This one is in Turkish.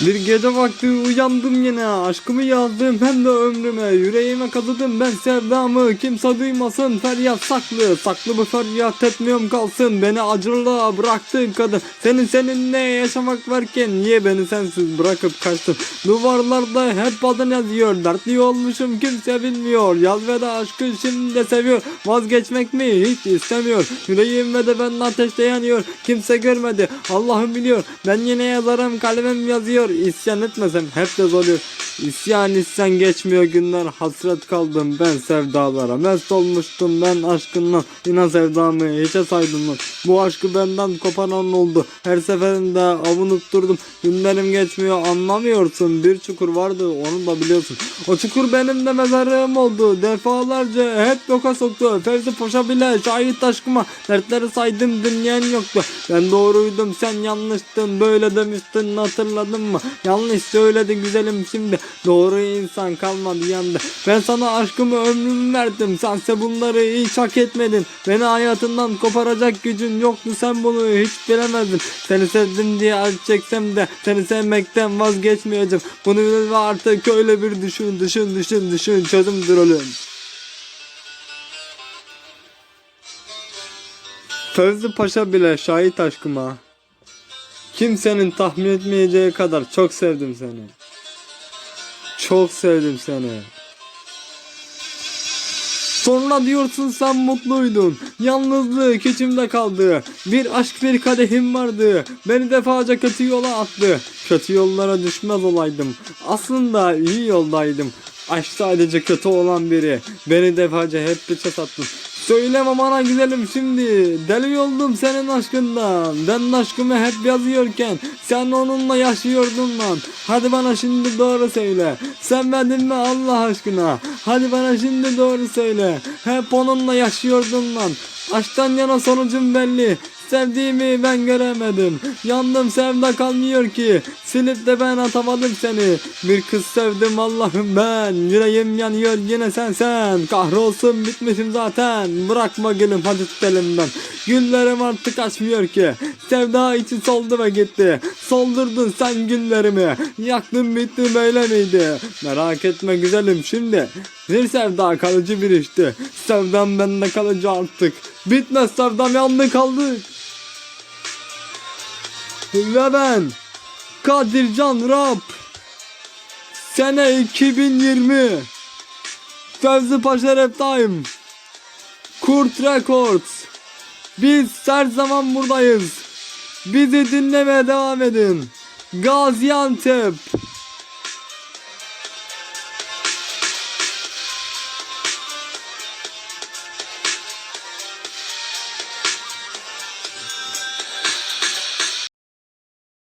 Bir gece vakti uyandım yine aşkımı yazdım hem de ömrüme. Yüreğime kazıdım ben sevdamı kimse duymasın feryat saklı. Saklı bu feryat etmiyorum kalsın. Beni acırlığa bıraktın kadın. Senin seninle yaşamak varken niye beni sensiz bırakıp kaçtın duvarlarda hep adın yazıyor dertli olmuşum kimse bilmiyor. Yaz ve aşkı şimdi de seviyor vazgeçmek mi hiç istemiyor. Yüreğim ve de ben ateşte yanıyor kimse görmedi Allah'ım biliyor. Ben yine yazarım kalbim yazıyor isyan etmesem hep de oluyor İsyan isyan geçmiyor günler hasret kaldım ben sevdalara. Mest olmuştum ben aşkından inan sevdamı hiçe saydım lan Bu aşkı benden koparan oldu her seferinde avunup durdum. Günlerim geçmiyor anlamıyorsun bir çukur vardı onu da biliyorsun. O çukur benim de mezarım oldu defalarca hep yoka soktu. Fevzi Paşa bile şahit aşkıma dertleri saydım dinleyen yoktu. Ben doğruydum sen yanlıştın böyle demiştin hatırladın mı? Yanlış söyledin güzelim şimdi Doğru insan kalmadı yanında. Ben sana aşkımı ömrümü verdim. Sense bunları hiç hak etmedin. Beni hayatından koparacak gücün yoktu. Sen bunu hiç bilemezdin Seni sevdim diye acı çeksem de Seni sevmekten vazgeçmeyeceğim. Bunu bil ve artık öyle bir düşün düşün düşün düşün. Çözümdür ölüm Fevzi Paşa bile şahit aşkıma. Kimsenin tahmin etmeyeceği kadar çok sevdim seni çok sevdim seni. Sonra diyorsun sen mutluydun. Yalnızlık içimde kaldı. Bir aşk bir kadehim vardı. Beni defaca kötü yola attı. Kötü yollara düşmez olaydım. Aslında iyi yoldaydım. Aşk sadece kötü olan biri. Beni defaca hep bıça sattın. Söyleme bana güzelim şimdi. Deli oldum senin aşkından. Ben aşkımı hep yazıyorken Sen onunla yaşıyordun lan. Hadi bana şimdi doğru söyle. Sevmedin mi Allah aşkına? Hadi bana şimdi doğru söyle. Hep onunla yaşıyordun lan. Aşktan yana sonucum belli Sevdiğimi ben göremedim. Yandım sevda kalmıyor ki. Silip de ben atamadım seni. Bir kız sevdim Allah'ım ben. Yüreğim yanıyor yine sen sen. Kahrolsun bitmişim zaten. Bırakma gülüm hadi tut elimden. Güllerim artık açmıyor ki. Sevda için soldu ve gitti. Soldurdun sen güllerimi. Yaktın bitti böyle miydi? Merak etme güzelim şimdi Bir sevda kalıcı bir işti. Sevdam bende kalıcı artık. Bitmez sevdam yandı kaldık ve ben Kadircan Rap. Sene 2020 Fevzi Paşa Rap Time. Kurt Records. Biz her zaman buradayız. Bizi dinlemeye devam edin. Gaziantep